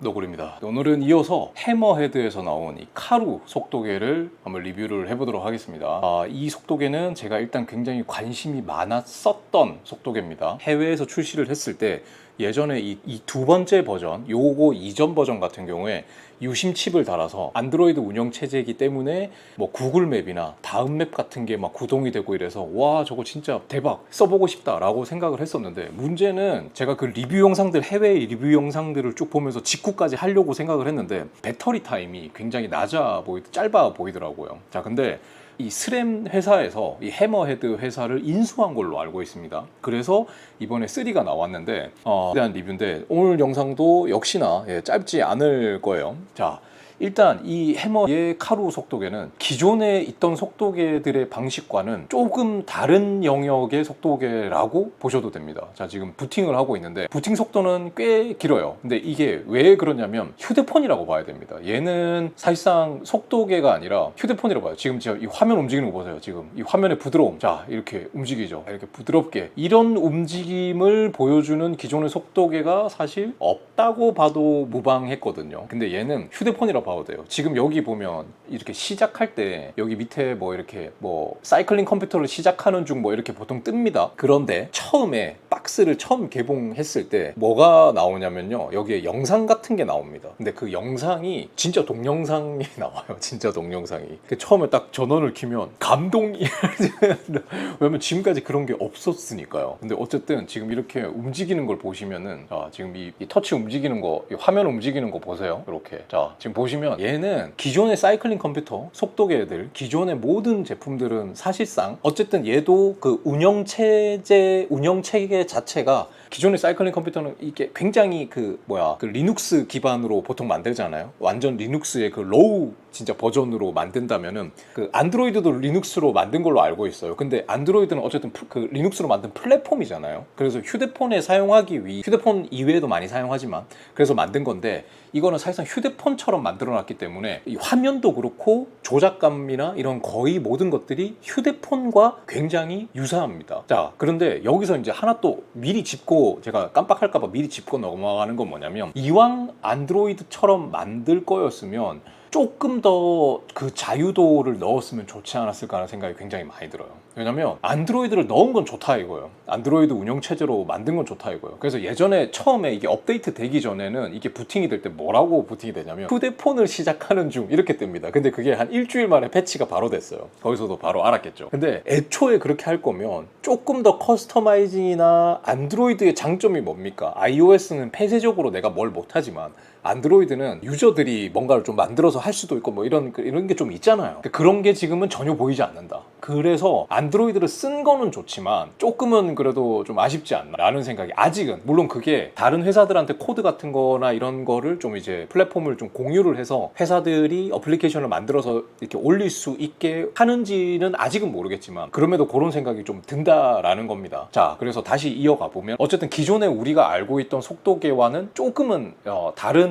노골입니다. 오늘은 이어서 해머헤드에서 나온 이 카루 속도계를 한번 리뷰를 해보도록 하겠습니다. 아, 이 속도계는 제가 일단 굉장히 관심이 많았었던 속도계입니다. 해외에서 출시를 했을 때 예전에 이 두 번째 버전, 요거 이전 버전 같은 경우에 유심 칩을 달아서 안드로이드 운영 체제이기 때문에 뭐 구글 맵이나 다음 맵 같은 게 막 구동이 되고 이래서 와 저거 진짜 대박 써보고 싶다라고 생각을 했었는데 문제는 제가 그 리뷰 영상들 해외 리뷰 영상들을 쭉 보면서 직구까지 하려고 생각을 했는데 배터리 타임이 굉장히 낮아 보이 짧아 보이더라고요. 자 근데 이 스램 회사에서 이 해머헤드 회사를 인수한 걸로 알고 있습니다. 그래서 이번에 3가 나왔는데 어, 대한 리뷰인데 오늘 영상도 역시나 예, 짧지 않을 거예요. 자. 일단 이 해머의 카루 속도계는 기존에 있던 속도계들의 방식과는 조금 다른 영역의 속도계라고 보셔도 됩니다. 자, 지금 부팅을 하고 있는데 부팅 속도는 꽤 길어요. 근데 이게 왜 그러냐면 휴대폰이라고 봐야 됩니다. 얘는 사실상 속도계가 아니라 휴대폰이라고 봐요. 지금 제가 이 화면 움직이는 거 보세요. 지금 이 화면의 부드러움. 자, 이렇게 움직이죠. 이렇게 부드럽게. 이런 움직임을 보여주는 기존의 속도계가 사실 없다고 봐도 무방했거든요. 근데 얘는 휴대폰이라고 봐도 돼요. 지금 여기 보면 이렇게 시작할 때 여기 밑에 뭐 이렇게 뭐 사이클링 컴퓨터를 시작하는 중 뭐 이렇게 보통 뜹니다. 그런데 처음에 박스를 처음 개봉했을 때 뭐가 나오냐면요. 여기에 영상 같은 게 나옵니다. 근데 그 영상이 진짜 동영상이 나와요. 진짜 동영상이. 그 처음에 딱 전원을 키면 감동이 왜냐면 지금까지 그런 게 없었으니까요. 근데 어쨌든 지금 이렇게 움직이는 걸 보시면은 자, 지금 이, 이 터치 움직이는 거, 이 화면 움직이는 거 보세요. 이렇게. 자, 지금 보시면 얘는 기존의 사이클링 컴퓨터 속도계들, 기존의 모든 제품들은 사실상 어쨌든 얘도 그 운영 체제, 운영 체계 자체가 기존의 사이클링 컴퓨터는 이게 굉장히 그 뭐야 그 리눅스 기반으로 보통 만들잖아요. 완전 리눅스의 그 로우 진짜 버전으로 만든다면은 그 안드로이드도 리눅스로 만든 걸로 알고 있어요. 근데 안드로이드는 어쨌든 프- 그 리눅스로 만든 플랫폼이잖아요. 그래서 휴대폰에 사용하기 위해 휴대폰 이외에도 많이 사용하지만 그래서 만든 건데 이거는 사실상 휴대폰처럼 만들어놨기 때문에 이 화면도 그렇고 조작감이나 이런 거의 모든 것들이 휴대폰과 굉장히 유사합니다. 자 그런데 여기서 이제 하나 또 미리 짚고 제가 깜빡할까봐 미리 짚고 넘어가는 건 뭐냐면 이왕 안드로이드처럼 만들 거였으면 조금 더 그 자유도를 넣었으면 좋지 않았을까 하는 생각이 굉장히 많이 들어요. 왜냐면 안드로이드를 넣은 건 좋다 이거예요. 안드로이드 운영 체제로 만든 건 좋다 이거예요. 그래서 예전에 처음에 이게 업데이트 되기 전에는 이게 부팅이 될 때 뭐라고 부팅이 되냐면 휴대폰을 시작하는 중 이렇게 뜹니다. 근데 그게 한 일주일 만에 패치가 바로 됐어요. 거기서도 바로 알았겠죠. 근데 애초에 그렇게 할 거면 조금 더 커스터마이징이나 안드로이드의 장점이 뭡니까? iOS는 폐쇄적으로 내가 뭘 못하지만 안드로이드는 유저들이 뭔가를 좀 만들어서 할 수도 있고 뭐 이런 이런 게 좀 있잖아요. 그런 게 지금은 전혀 보이지 않는다. 그래서 안드로이드를 쓴 거는 좋지만 조금은 그래도 좀 아쉽지 않나라는 생각이 아직은 물론 그게 다른 회사들한테 코드 같은 거나 이런 거를 좀 이제 플랫폼을 좀 공유를 해서 회사들이 어플리케이션을 만들어서 이렇게 올릴 수 있게 하는지는 아직은 모르겠지만 그럼에도 그런 생각이 좀 든다라는 겁니다. 자, 그래서 다시 이어가 보면 어쨌든 기존에 우리가 알고 있던 속도계와는 조금은 어, 다른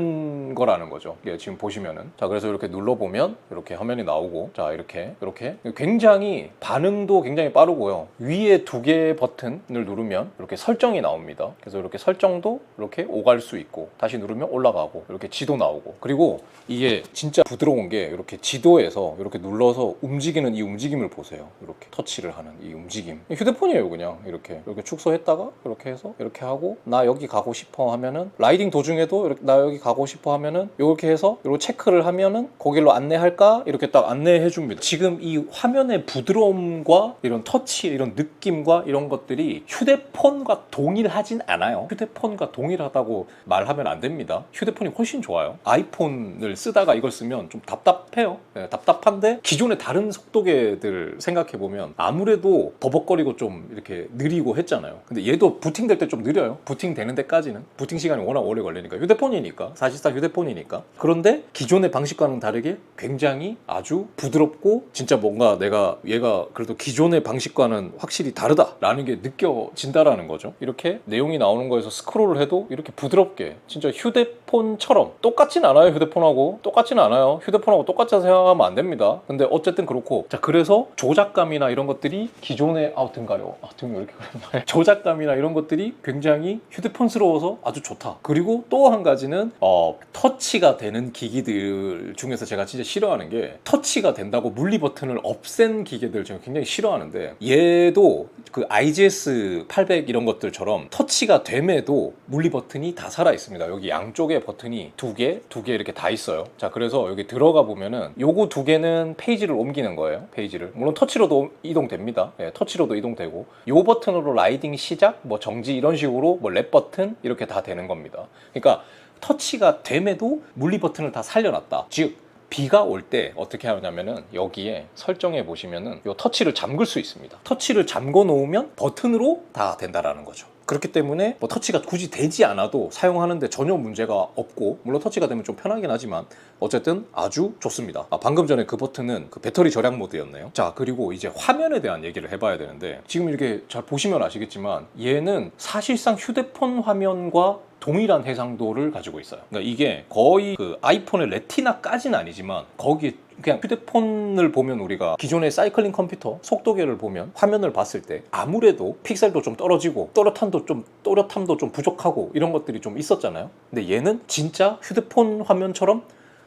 거라는 거죠. 예, 지금 보시면은 자, 그래서 이렇게 눌러 보면 이렇게 화면이 나오고 자, 이렇게 이렇게 굉장히 반응도 굉장히 빠르고요. 위에 두 개의 버튼을 누르면 이렇게 설정이 나옵니다. 그래서 이렇게 설정도 이렇게 오갈 수 있고 다시 누르면 올라가고 이렇게 지도 나오고 그리고 이게 진짜 부드러운 게 이렇게 지도에서 이렇게 눌러서 움직이는 이 움직임을 보세요. 이렇게 터치를 하는 이 움직임. 휴대폰이에요, 그냥 이렇게 이렇게 축소했다가 이렇게 해서 이렇게 하고 나 여기 가고 싶어 하면은 라이딩 도중에도 이렇게 나 여기 가고 싶어 하면은 이렇게 해서 이렇게 체크를 하면은 거길로 안내할까 이렇게 딱 안내해 줍니다. 지금 이 화면의 부드러움과 이런 터치 이런 느낌과 이런 것들이 휴대폰과 동일하진 않아요. 휴대폰과 동일하다고 말하면 안 됩니다. 휴대폰이 훨씬 좋아요. 아이폰을 쓰다가 이걸 쓰면 좀 답답해요. 네, 답답한데 기존의 다른 속도계들 생각해 보면 아무래도 버벅거리고 좀 이렇게 느리고 했잖아요. 근데 얘도 부팅될 때 좀 느려요. 부팅되는 데까지는 부팅 시간이 워낙 오래 걸리니까 휴대폰이니까 사실상 휴대폰이니까 그런데 기존의 방식과는 다르게 굉장히 아주 부드럽고 진짜 뭔가 내가 얘가 그래도 기존의 방식과는 확실히 다르다라는 게 느껴진다라는 거죠. 이렇게 내용이 나오는 거에서 스크롤을 해도 이렇게 부드럽게 진짜 휴대폰처럼 똑같진 않아요. 휴대폰하고 똑같진 않아요. 휴대폰하고 똑같이 생각하면 안 됩니다. 근데 어쨌든 그렇고 자 그래서 조작감이나 이런 것들이 기존의 아우 등 가려 아, 등왜 이렇게 조작감이나 이런 것들이 굉장히 휴대폰스러워서 아주 좋다. 그리고 또 한 가지는 어, 터치가 되는 기기들 중에서 제가 진짜 싫어하는 게 터치가 된다고 물리 버튼을 없앤 기계들 제가 굉장히 싫어하는데 얘도 그 IGS 800 이런 것들처럼 터치가 됨에도 물리 버튼이 다 살아 있습니다. 여기 양쪽에 버튼이 두 개, 두 개 이렇게 다 있어요. 자, 그래서 여기 들어가 보면은 요거 두 개는 페이지를 옮기는 거예요. 페이지를. 물론 터치로도 이동됩니다. 예, 터치로도 이동되고 요 버튼으로 라이딩 시작, 뭐 정지 이런 식으로 뭐 랩 버튼 이렇게 다 되는 겁니다. 그러니까 터치가 됨에도 물리 버튼을 다 살려놨다. 즉 비가 올 때 어떻게 하냐면은 여기에 설정해 보시면은 요 터치를 잠글 수 있습니다. 터치를 잠궈 놓으면 버튼으로 다 된다라는 거죠. 그렇기 때문에 뭐 터치가 굳이 되지 않아도 사용하는데 전혀 문제가 없고 물론 터치가 되면 좀 편하긴 하지만 어쨌든 아주 좋습니다. 아, 방금 전에 그 버튼은 그 배터리 절약 모드였네요. 자 그리고 이제 화면에 대한 얘기를 해봐야 되는데 지금 이렇게 잘 보시면 아시겠지만 얘는 사실상 휴대폰 화면과 동일한 해상도를 가지고 있어요. 그러니까 이게 거의 그 아이폰의 레티나까지는 아니지만 거기에 그냥 휴대폰을 보면 우리가 기존의 사이클링 컴퓨터 속도계를 보면 화면을 봤을 때 아무래도 픽셀도 좀 떨어지고 또렷함도 좀 또렷함도 좀 부족하고 이런 것들이 좀 있었잖아요. 근데 얘는 진짜 휴대폰 화면처럼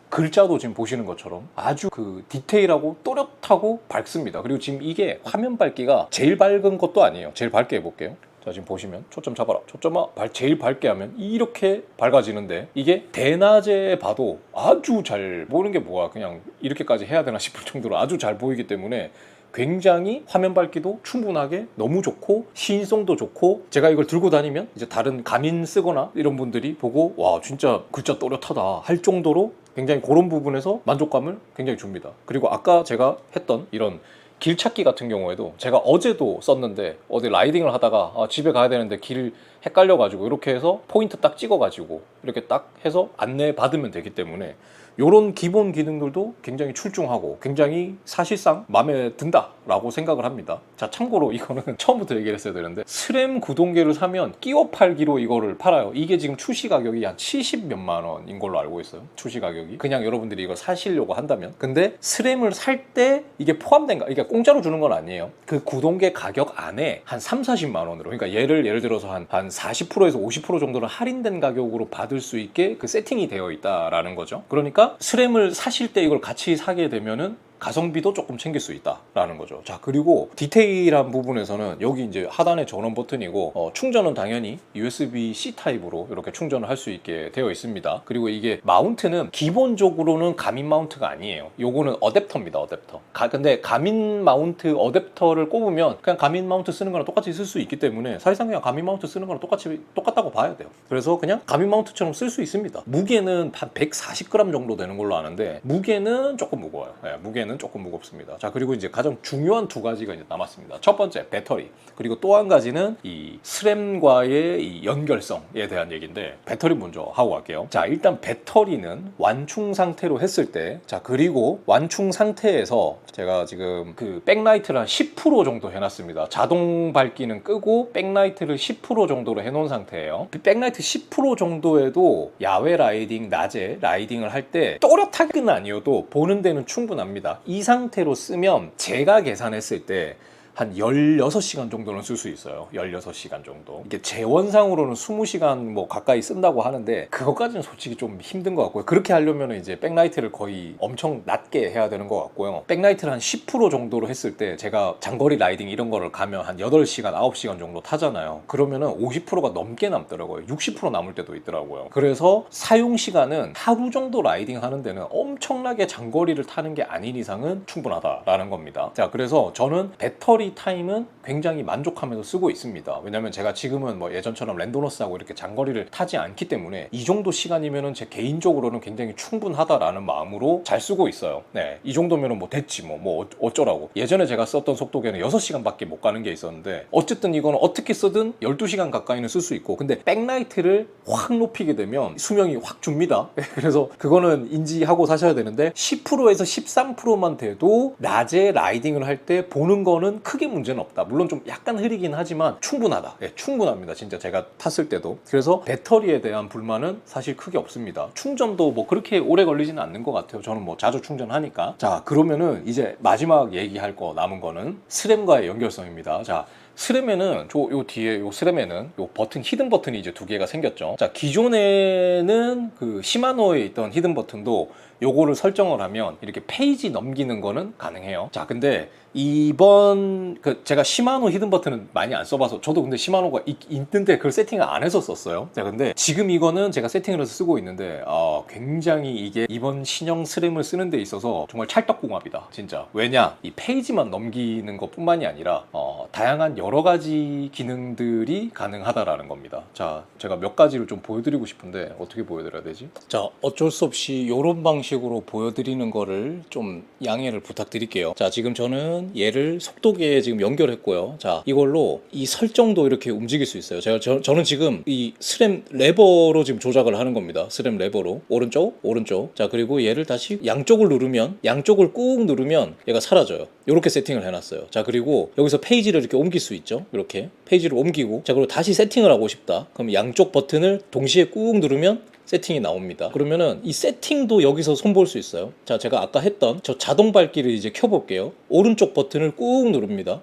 글자도 지금 보시는 것처럼 아주 그 디테일하고 또렷하고 밝습니다. 그리고 지금 이게 화면 밝기가 제일 밝은 것도 아니에요. 제일 밝게 해볼게요. 자 지금 보시면 초점 잡아라. 초점아 발 제일 밝게 하면 이렇게 밝아지는데 이게 대낮에 봐도 아주 잘 보이는 게 뭐야? 그냥 이렇게까지 해야 되나 싶을 정도로 아주 잘 보이기 때문에 굉장히 화면 밝기도 충분하게 너무 좋고 시인성도 좋고 제가 이걸 들고 다니면 이제 다른 가민 쓰거나 이런 분들이 보고 와 진짜 글자 또렷하다 할 정도로 굉장히 그런 부분에서 만족감을 굉장히 줍니다. 그리고 아까 제가 했던 이런 길 찾기 같은 경우에도 제가 어제도 썼는데 어디 라이딩을 하다가 아, 집에 가야 되는데 길 헷갈려 가지고 이렇게 해서 포인트 딱 찍어 가지고 이렇게 딱 해서 안내 받으면 되기 때문에 이런 기본 기능들도 굉장히 출중하고 굉장히 사실상 마음에 든다 라고 생각을 합니다. 자 참고로 이거는 처음부터 얘기를 했어야 되는데 스램 구동계를 사면 끼워 팔기로 이거를 팔아요. 이게 지금 출시 가격이 한 70 몇만 원인 걸로 알고 있어요. 출시 가격이 그냥 여러분들이 이거 사시려고 한다면 근데 스램을 살 때 이게 포함된가? 이게 공짜로 주는 건 아니에요. 그 구동계 가격 안에 한 3, 40만 원으로 그러니까 얘를 예를 들어서 한, 한 40%에서 50% 정도는 할인된 가격으로 받을 수 있게 그 세팅이 되어 있다라는 거죠. 그러니까 스램을 사실 때 이걸 같이 사게 되면은 가성비도 조금 챙길 수 있다라는 거죠. 자 그리고 디테일한 부분에서는 여기 이제 하단에 전원 버튼이고 어, 충전은 당연히 USB-C 타입으로 이렇게 충전을 할 수 있게 되어 있습니다. 그리고 이게 마운트는 기본적으로는 가민 마운트가 아니에요. 요거는 어댑터입니다. 어댑터. 가, 근데 가민 마운트 어댑터를 꼽으면 그냥 가민 마운트 쓰는 거랑 똑같이 쓸 수 있기 때문에 사실상 그냥 가민 마운트 쓰는 거랑 똑같이 똑같다고 봐야 돼요. 그래서 그냥 가민 마운트처럼 쓸 수 있습니다. 무게는 한 140g 정도 되는 걸로 아는데 무게는 조금 무거워요. 네, 무게는 조금 무겁습니다. 자 그리고 이제 가장 중요한 두 가지가 이제 남았습니다. 첫 번째 배터리 그리고 또 한 가지는 이 스램과의 이 연결성에 대한 얘기인데 배터리 먼저 하고 갈게요. 자 일단 배터리는 완충 상태로 했을 때 자 그리고 완충 상태에서 제가 지금 그 백라이트를 한 10% 정도 해 놨습니다. 자동 밝기는 끄고 백라이트를 10% 정도로 해 놓은 상태예요. 그 백라이트 10% 정도에도 야외 라이딩 낮에 라이딩을 할 때 또렷하게는 아니어도 보는 데는 충분합니다. 이 상태로 쓰면 제가 계산했을 때 한 16시간 정도는 쓸 수 있어요. 16시간 정도. 이게 재원상으로는 20시간 뭐 가까이 쓴다고 하는데 그것까지는 솔직히 좀 힘든 것 같고요. 그렇게 하려면 이제 백라이트를 거의 엄청 낮게 해야 되는 것 같고요. 백라이트를 한 10% 정도로 했을 때 제가 장거리 라이딩 이런 거를 가면 한 8시간, 9시간 정도 타잖아요. 그러면은 50%가 넘게 남더라고요. 60% 남을 때도 있더라고요. 그래서 사용 시간은 하루 정도 라이딩 하는 데는 엄청나게 장거리를 타는 게 아닌 이상은 충분하다라는 겁니다. 자, 그래서 저는 배터리 타임은 굉장히 만족하면서 쓰고 있습니다. 왜냐면 제가 지금은 뭐 예전처럼 랜도너스하고 이렇게 장거리를 타지 않기 때문에 이 정도 시간이면은 제 개인적으로는 굉장히 충분하다라는 마음으로 잘 쓰고 있어요. 네. 이 정도면은 뭐 됐지 뭐, 뭐 어쩌라고. 예전에 제가 썼던 속도계는 6시간밖에 못 가는 게 있었는데 어쨌든 이거는 어떻게 쓰든 12시간 가까이는 쓸 수 있고 근데 백라이트를 확 높이게 되면 수명이 확 줍니다. 그래서 그거는 인지하고 사셔야 되는데 10%에서 13%만 돼도 낮에 라이딩을 할 때 보는 거는 크게 문제는 없다. 물론 좀 약간 흐리긴 하지만 충분하다. 예, 충분합니다. 진짜 제가 탔을 때도. 그래서 배터리에 대한 불만은 사실 크게 없습니다. 충전도 뭐 그렇게 오래 걸리지는 않는 것 같아요. 저는 뭐 자주 충전하니까. 자, 그러면은 이제 마지막 얘기할 거 남은 거는 스램과의 연결성입니다. 자, 스램에는 저 요 뒤에 요 스램에는 요 버튼 히든 버튼이 이제 두 개가 생겼죠. 자 기존에는 그 시마노에 있던 히든 버튼도 요거를 설정을 하면 이렇게 페이지 넘기는 거는 가능해요. 자 근데 이번 그 제가 시마노 히든 버튼은 많이 안 써봐서 저도 근데 시마노가 있, 있는데 그걸 세팅을 안 해서 썼어요. 자 근데 지금 이거는 제가 세팅을 해서 쓰고 있는데 아 굉장히 이게 이번 신형 스램을 쓰는 데 있어서 정말 찰떡궁합이다 진짜 왜냐 이 페이지만 넘기는 것뿐만이 아니라 어, 다양한 여러 가지 기능들이 가능하다라는 겁니다. 자 제가 몇 가지를 좀 보여드리고 싶은데 어떻게 보여드려야 되지? 자 어쩔 수 없이 이런 방식 으로 보여드리는 거를 좀 양해를 부탁드릴게요. 자 지금 저는 얘를 속도계에 지금 연결했고요. 자 이걸로 이 설정도 이렇게 움직일 수 있어요. 제가 저, 저는 지금 이 스램 레버로 지금 조작을 하는 겁니다. 스램 레버로 오른쪽 오른쪽 자 그리고 얘를 다시 양쪽을 누르면 양쪽을 꾹 누르면 얘가 사라져요. 이렇게 세팅을 해놨어요. 자 그리고 여기서 페이지를 이렇게 옮길 수 있죠. 이렇게 페이지를 옮기고 자 그리고 다시 세팅을 하고 싶다. 그럼 양쪽 버튼을 동시에 꾹 누르면 세팅이 나옵니다. 그러면은 이 세팅도 여기서 손볼 수 있어요. 자, 제가 아까 했던 저 자동 밝기를 이제 켜볼게요. 오른쪽 버튼을 꾹 누릅니다.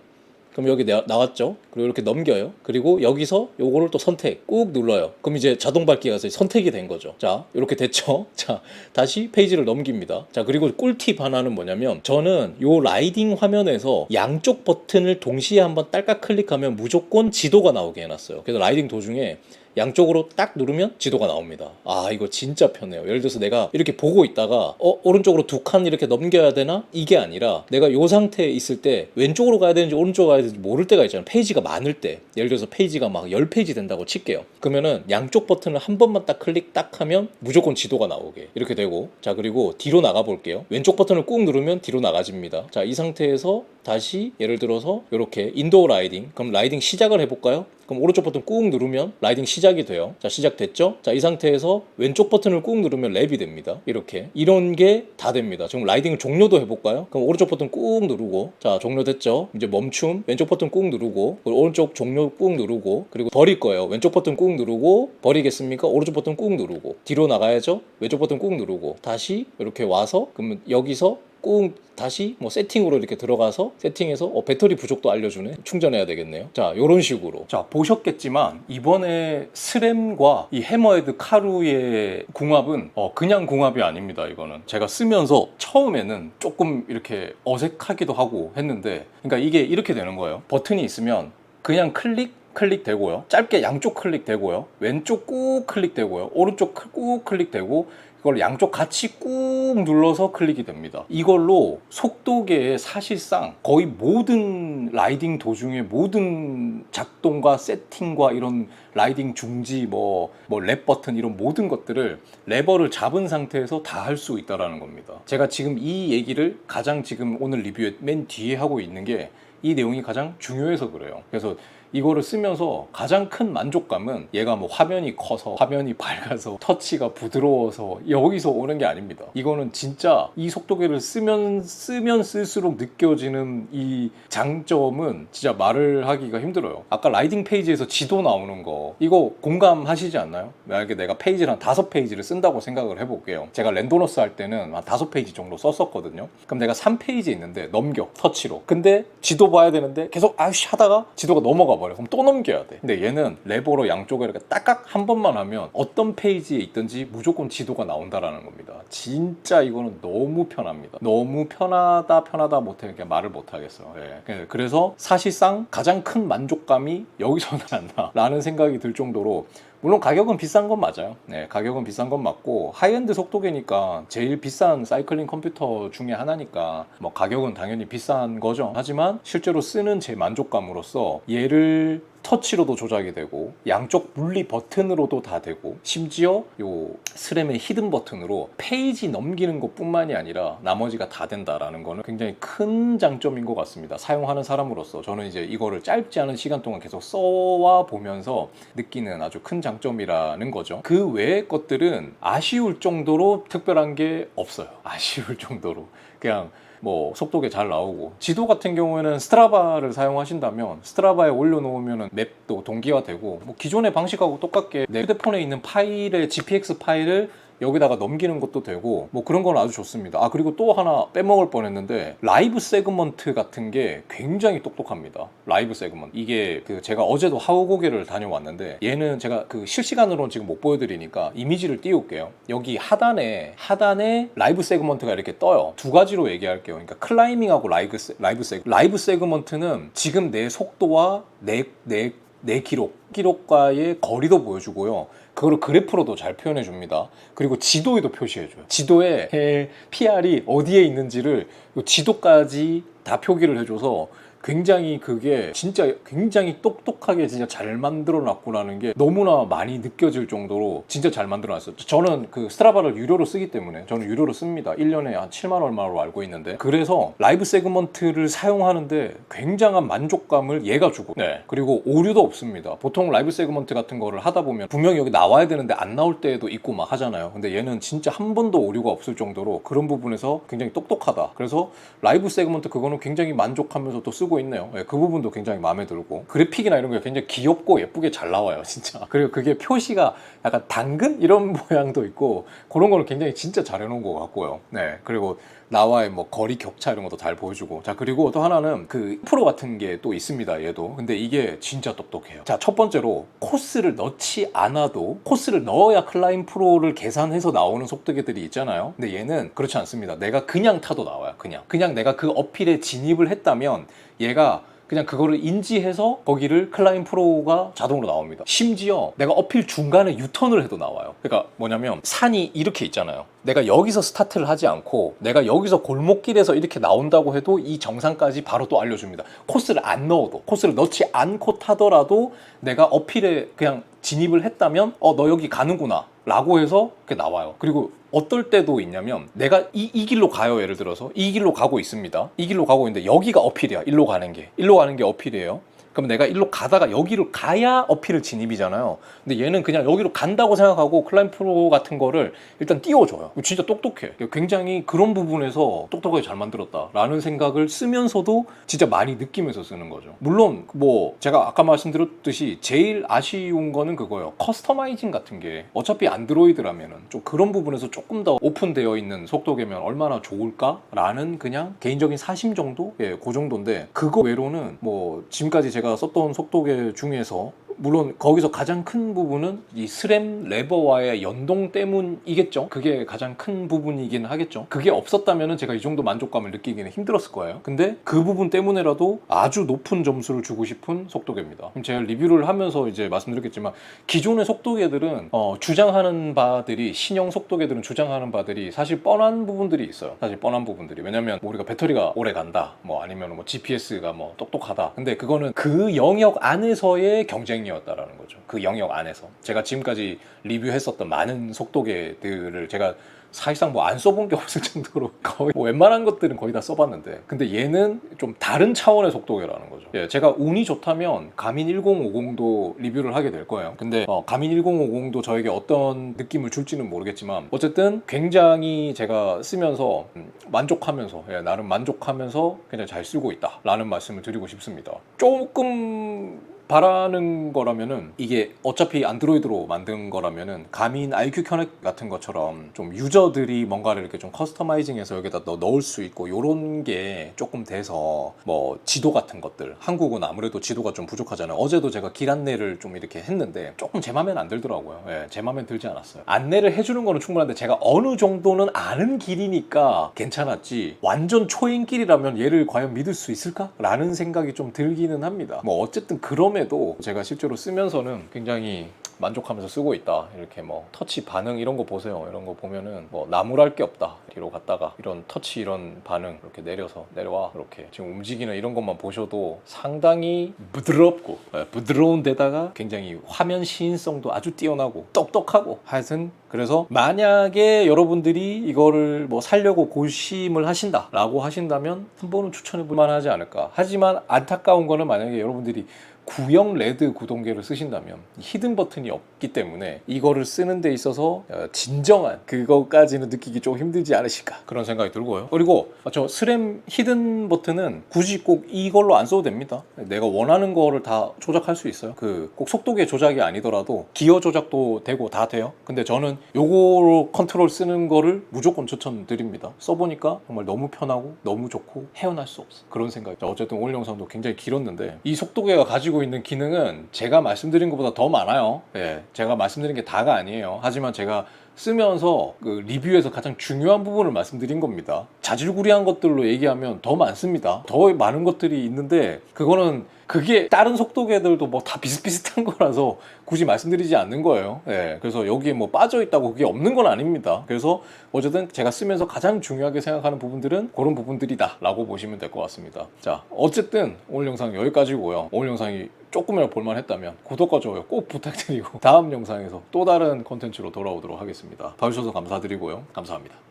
그럼 여기 나, 나왔죠? 그리고 이렇게 넘겨요. 그리고 여기서 요거를 또 선택 꾹 눌러요. 그럼 이제 자동 밝기가 선택이 된 거죠. 자, 이렇게 됐죠? 자, 다시 페이지를 넘깁니다. 자, 그리고 꿀팁 하나는 뭐냐면 저는 요 라이딩 화면에서 양쪽 버튼을 동시에 한번 딸깍 클릭하면 무조건 지도가 나오게 해놨어요. 그래서 라이딩 도중에 양쪽으로 딱 누르면 지도가 나옵니다. 아, 이거 진짜 편해요. 예를 들어서 내가 이렇게 보고 있다가, 어, 오른쪽으로 두 칸 이렇게 넘겨야 되나? 이게 아니라 내가 요 상태에 있을 때 왼쪽으로 가야 되는지 오른쪽으로 가야 되는지 모를 때가 있잖아요. 페이지가 많을 때. 예를 들어서 페이지가 막 10페이지 된다고 칠게요. 그러면은 양쪽 버튼을 한 번만 딱 클릭 딱 하면 무조건 지도가 나오게. 이렇게 되고. 자, 그리고 뒤로 나가 볼게요. 왼쪽 버튼을 꾹 누르면 뒤로 나가집니다. 자, 이 상태에서 다시 예를 들어서 이렇게 인도어 라이딩. 그럼 라이딩 시작을 해볼까요? 그럼 오른쪽 버튼 꾹 누르면 라이딩 시작이 돼요. 자, 시작됐죠? 자, 이 상태에서 왼쪽 버튼을 꾹 누르면 랩이 됩니다. 이렇게. 이런 게 다 됩니다. 지금 라이딩 종료도 해볼까요? 그럼 오른쪽 버튼 꾹 누르고, 자, 종료됐죠? 이제 멈춤, 왼쪽 버튼 꾹 누르고, 오른쪽 종료 꾹 누르고, 그리고 버릴 거예요. 왼쪽 버튼 꾹 누르고, 버리겠습니까? 오른쪽 버튼 꾹 누르고, 뒤로 나가야죠? 왼쪽 버튼 꾹 누르고, 다시 이렇게 와서, 그러면 여기서 꾹 다시 뭐 세팅으로 이렇게 들어가서 세팅해서 어, 배터리 부족도 알려주네. 충전해야 되겠네요. 자 요런 식으로. 자 보셨겠지만 이번에 스램과 이 해머헤드 카루의 궁합은 어, 그냥 궁합이 아닙니다 이거는. 제가 쓰면서 처음에는 조금 이렇게 어색하기도 하고 했는데 그러니까 이게 이렇게 되는 거예요. 버튼이 있으면 그냥 클릭 클릭되고요. 짧게 양쪽 클릭되고요. 왼쪽 꾹 클릭되고요. 오른쪽 꾹 클릭되고 그걸 양쪽 같이 꾹 눌러서 클릭이 됩니다. 이걸로 속도계의 사실상 거의 모든 라이딩 도중에 모든 작동과 세팅과 이런 라이딩 중지 뭐 뭐 랩 버튼 이런 모든 것들을 레버를 잡은 상태에서 다 할 수 있다라는 겁니다. 제가 지금 이 얘기를 가장 지금 오늘 리뷰에 맨 뒤에 하고 있는 게 이 내용이 가장 중요해서 그래요. 그래서 이거를 쓰면서 가장 큰 만족감은 얘가 뭐 화면이 커서 화면이 밝아서 터치가 부드러워서 여기서 오는 게 아닙니다. 이거는 진짜 이 속도계를 쓰면 쓰면 쓸수록 느껴지는 이 장점은 진짜 말을 하기가 힘들어요. 아까 라이딩 페이지에서 지도 나오는 거 이거 공감하시지 않나요? 만약에 내가 페이지를 한 다섯 페이지를 쓴다고 생각을 해볼게요. 제가 랜도너스 할 때는 한 다섯 페이지 정도 썼었거든요. 그럼 내가 3페이지 있는데 넘겨 터치로. 근데 지도 봐야 되는데 계속 아씨 하다가 지도가 넘어가 버려. 그럼 또 넘겨야 돼. 근데 얘는 레버로 양쪽에 이렇게 딱딱 한 번만 하면 어떤 페이지에 있든지 무조건 지도가 나온다라는 겁니다. 진짜 이거는 너무 편합니다. 너무 편하다 편하다 못해 그냥 말을 못 하겠어요. 예. 그래서 사실상 가장 큰 만족감이 여기서 난다라는 생각이 들 정도로 물론 가격은 비싼 건 맞아요. 네, 가격은 비싼 건 맞고 하이엔드 속도계니까 제일 비싼 사이클링 컴퓨터 중에 하나니까 뭐 가격은 당연히 비싼 거죠. 하지만 실제로 쓰는 제 만족감으로서 얘를 터치로도 조작이 되고 양쪽 분리 버튼으로도 다 되고 심지어 요 스램의 히든 버튼으로 페이지 넘기는 것뿐만이 아니라 나머지가 다 된다라는 거는 굉장히 큰 장점인 것 같습니다. 사용하는 사람으로서 저는 이제 이거를 짧지 않은 시간 동안 계속 써와 보면서 느끼는 아주 큰 장점이라는 거죠. 그 외의 것들은 아쉬울 정도로 특별한 게 없어요. 아쉬울 정도로 그냥 뭐 속도계 잘 나오고. 지도 같은 경우에는 스트라바를 사용하신다면 스트라바에 올려놓으면 맵도 동기화되고 뭐 기존의 방식하고 똑같게 내 휴대폰에 있는 파일의 GPX 파일을 여기다가 넘기는 것도 되고 뭐 그런 건 아주 좋습니다. 아 그리고 또 하나 빼먹을 뻔했는데 라이브 세그먼트 같은 게 굉장히 똑똑합니다. 라이브 세그먼트 이게 그 제가 어제도 하우고개를 다녀왔는데 얘는 제가 그 실시간으로는 지금 못 보여드리니까 이미지를 띄울게요. 여기 하단에 하단에 라이브 세그먼트가 이렇게 떠요. 두 가지로 얘기할게요. 그러니까 클라이밍하고 라이브 세, 라이브 세 라이브 세그먼트는 지금 내 속도와 내 내 내 기록, 기록과의 거리도 보여주고요. 그거를 그래프로도 잘 표현해 줍니다. 그리고 지도에도 표시해 줘요. 지도에 해- PR이 어디에 있는지를 요 지도까지 다 표기를 해줘서 굉장히 그게 진짜 굉장히 똑똑하게 진짜 잘 만들어 놨구나는 게 너무나 많이 느껴질 정도로 진짜 잘 만들어 놨어요. 저는 그 스트라바를 유료로 쓰기 때문에 저는 유료로 씁니다. 1년에 한 7만 얼마로 알고 있는데 그래서 라이브 세그먼트를 사용하는데 굉장한 만족감을 얘가 주고 네. 그리고 오류도 없습니다. 보통 라이브 세그먼트 같은 거를 하다 보면 분명히 여기 나와야 되는데 안 나올 때도 있고 막 하잖아요. 근데 얘는 진짜 한 번도 오류가 없을 정도로 그런 부분에서 굉장히 똑똑하다. 그래서 라이브 세그먼트 그거는 굉장히 만족하면서 또 쓰고 있네요. 예, 그 부분도 굉장히 마음에 들고 그래픽이나 이런 게 굉장히 귀엽고 예쁘게 잘 나와요, 진짜. 그리고 그게 표시가 약간 당근 이런 모양도 있고 그런 거는 굉장히 진짜 잘 해놓은 것 같고요. 네, 그리고 나와의 뭐 거리 격차 이런 것도 잘 보여주고. 자 그리고 또 하나는 그 프로 같은 게 또 있습니다 얘도. 근데 이게 진짜 똑똑해요. 자 첫 번째로 코스를 넣지 않아도 코스를 넣어야 클라임 프로를 계산해서 나오는 속도계들이 있잖아요. 근데 얘는 그렇지 않습니다. 내가 그냥 타도 나와요 그냥. 그냥 내가 그 어필에 진입을 했다면 얘가 그냥 그거를 인지해서 거기를 클라임 프로가 자동으로 나옵니다. 심지어 내가 어필 중간에 유턴을 해도 나와요. 그러니까 뭐냐면 산이 이렇게 있잖아요. 내가 여기서 스타트를 하지 않고 내가 여기서 골목길에서 이렇게 나온다고 해도 이 정상까지 바로 또 알려줍니다. 코스를 안 넣어도 코스를 넣지 않고 타더라도 내가 어필에 그냥 진입을 했다면 어 너 여기 가는구나 라고 해서 그게 나와요. 그리고 어떨 때도 있냐면 내가 이, 이 길로 가요 예를 들어서 이 길로 가고 있습니다. 이 길로 가고 있는데 여기가 어필이야. 일로 가는 게. 일로 가는 게 어필이에요. 그럼 내가 일로 가다가 여기로 가야 어필을 진입이잖아요. 근데 얘는 그냥 여기로 간다고 생각하고 클라임 프로 같은 거를 일단 띄워줘요. 진짜 똑똑해. 굉장히 그런 부분에서 똑똑하게 잘 만들었다라는 생각을 쓰면서도 진짜 많이 느끼면서 쓰는 거죠. 물론 뭐 제가 아까 말씀드렸듯이 제일 아쉬운 거는 그거예요. 커스터마이징 같은 게 어차피 안드로이드라면은 좀 그런 부분에서 조금 더 오픈되어 있는 속도계면 얼마나 좋을까라는 그냥 개인적인 사심 정도? 예, 그 정도인데 그거 외로는 뭐 지금까지 제가 썼던 속도계 중에서 물론 거기서 가장 큰 부분은 이 스램 레버와의 연동 때문이겠죠. 그게 가장 큰 부분이긴 하겠죠. 그게 없었다면 제가 이 정도 만족감을 느끼기는 힘들었을 거예요. 근데 그 부분 때문에라도 아주 높은 점수를 주고 싶은 속도계입니다. 제가 리뷰를 하면서 이제 말씀드렸겠지만 기존의 속도계들은 어, 주장하는 바들이 신형 속도계들은 주장하는 바들이 사실 뻔한 부분들이 있어요. 사실 뻔한 부분들이 왜냐면 뭐 우리가 배터리가 오래 간다, 뭐 아니면 뭐 GPS가 뭐 똑똑하다. 근데 그거는 그 영역 안에서의 경쟁 이었다라는 거죠. 그 영역 안에서 제가 지금까지 리뷰했었던 많은 속도계들을 제가 사실상 뭐 안 써본 게 없을 정도로 거의 뭐 웬만한 것들은 거의 다 써봤는데 근데 얘는 좀 다른 차원의 속도계라는 거죠. 예, 제가 운이 좋다면 가민 1050도 리뷰를 하게 될 거예요. 근데 어, 가민 1050도 저에게 어떤 느낌을 줄지는 모르겠지만 어쨌든 굉장히 제가 쓰면서 음, 만족하면서 예, 나름 만족하면서 굉장히 잘 쓰고 있다 라는 말씀을 드리고 싶습니다. 조금 바라는 거라면은 이게 어차피 안드로이드로 만든 거라면은 가민 IQ 커넥 같은 것처럼 좀 유저들이 뭔가를 이렇게 좀 커스터마이징해서 여기다 넣- 넣을 수 있고 요런 게 조금 돼서 뭐 지도 같은 것들 한국은 아무래도 지도가 좀 부족하잖아요. 어제도 제가 길 안내를 좀 이렇게 했는데 조금 제 맘엔 안 들더라고요. 예, 제 맘엔 들지 않았어요. 안내를 해주는 거는 충분한데 제가 어느 정도는 아는 길이니까 괜찮았지 완전 초인 길이라면 얘를 과연 믿을 수 있을까? 라는 생각이 좀 들기는 합니다. 뭐 어쨌든 그 럼에도 제가 실제로 쓰면서는 굉장히 만족하면서 쓰고 있다. 이렇게 뭐 터치 반응 이런 거 보세요. 이런 거 보면은 뭐 나무랄 게 없다. 뒤로 갔다가 이런 터치 이런 반응 이렇게 내려서 내려와 이렇게 지금 움직이는 이런 것만 보셔도 상당히 부드럽고 예, 부드러운 데다가 굉장히 화면 시인성도 아주 뛰어나고 똑똑하고 하여튼 그래서 만약에 여러분들이 이거를 뭐 살려고 고심을 하신다라고 하신다면 한 번은 추천해 볼 만하지 않을까. 하지만 안타까운 거는 만약에 여러분들이 구형 레드 구동계를 쓰신다면 히든 버튼이 없기 때문에 이거를 쓰는 데 있어서 어, 진정한 그거까지는 느끼기 좀 힘들지 않으실까 그런 생각이 들고요. 그리고 저 스램 히든 버튼은 굳이 꼭 이걸로 안 써도 됩니다. 내가 원하는 거를 다 조작할 수 있어요. 그 꼭 속도계 조작이 아니더라도 기어 조작도 되고 다 돼요. 근데 저는 요거로 컨트롤 쓰는 거를 무조건 추천드립니다. 써보니까 정말 너무 편하고 너무 좋고 헤어날 수 없어. 그런 생각이. 어쨌든 오늘 영상도 굉장히 길었는데 이 속도계가 가지고 있는 기능은 제가 말씀드린 것보다 더 많아요. 예, 제가 말씀드린 게 다가 아니에요. 하지만 제가 쓰면서 그 리뷰에서 가장 중요한 부분을 말씀드린 겁니다. 자질구리한 것들로 얘기하면 더 많습니다. 더 많은 것들이 있는데 그거는 그게 다른 속도계들도 뭐 다 비슷비슷한 거라서 굳이 말씀드리지 않는 거예요. 예, 그래서 여기에 뭐 빠져 있다고 그게 없는 건 아닙니다. 그래서 어쨌든 제가 쓰면서 가장 중요하게 생각하는 부분들은 그런 부분들이다라고 보시면 될 것 같습니다. 자, 어쨌든 오늘 영상 여기까지고요. 오늘 영상이 조금이라도 볼만했다면 구독과 좋아요 꼭 부탁드리고 다음 영상에서 또 다른 컨텐츠로 돌아오도록 하겠습니다. 봐주셔서 감사드리고요. 감사합니다.